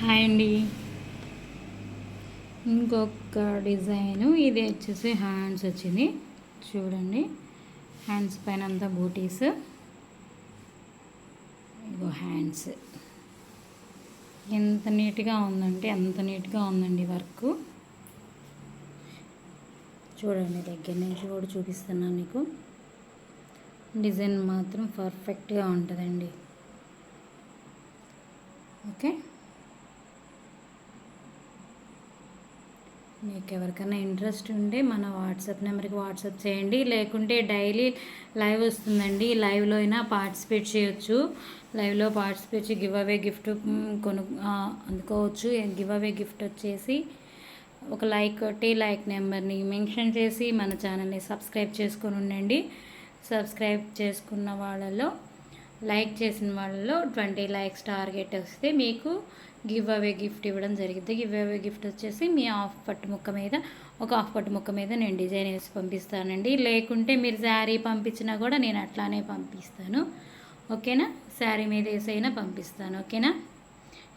Hi అండి. ఇంకొక design. ఇది వచ్చేసి హ్యాండ్స్ వచ్చింది. చూడండి. హ్యాండ్స్ పైన అంతా బూటీస్. ఇగో హ్యాండ్స్. ఎంత నీట్గా ఉందంటే ఎంత నీట్గా ఉందండి వర్క్. చూడండి దగ్గర నుంచి కూడా చూపిస్తున్నా మీకు. డిజైన్ మాత్రం పర్ఫెక్ట్గా ఉంటుందండి. ఓకే? మీకు ఎవరికైనా ఇంట్రెస్ట్ ఉంటే మన వాట్సాప్ నెంబర్కి వాట్సాప్ చేయండి. లేకుంటే డైలీ లైవ్ వస్తుందండి. లైవ్లో అయినా పార్టిసిపేట్ చేయొచ్చు. లైవ్లో పార్టిసిపేట్ చేసి గివ్ అవే గిఫ్ట్ కొను అందుకోవచ్చు. గివ్ అవే గిఫ్ట్ వచ్చేసి ఒక లైక్ కొట్టి లైక్ నెంబర్ని మెన్షన్ చేసి మన ఛానల్ని సబ్స్క్రైబ్ చేసుకొని ఉండండి. సబ్స్క్రైబ్ చేసుకున్న వాళ్ళలో లైక్ చేసిన వాళ్ళలో ట్వంటీ లైక్స్ టార్గెట్ వస్తే మీకు గివ్ అవే గిఫ్ట్ ఇవ్వడం జరిగింది గివ్ అవే గిఫ్ట్ వచ్చేసి మీ ఆఫ్ పట్టు ముక్క మీద ఒక ఆఫ్ పట్టు ముక్క మీద నేను డిజైన్ వేసి పంపిస్తానండి. లేకుంటే మీరు శారీ పంపించినా కూడా నేను అట్లానే పంపిస్తాను. ఓకేనా? శారీ మీద వేసైనా పంపిస్తాను. ఓకేనా?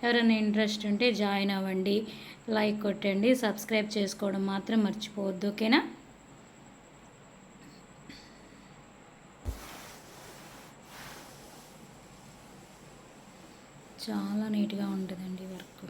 ఎవరైనా ఇంట్రెస్ట్ ఉంటే జాయిన్ అవ్వండి. లైక్ కొట్టండి. సబ్స్క్రైబ్ చేసుకోవడం మాత్రం మర్చిపోవద్దు. ఓకేనా? చాలా నీట్గా ఉంటుందండి వర్క్.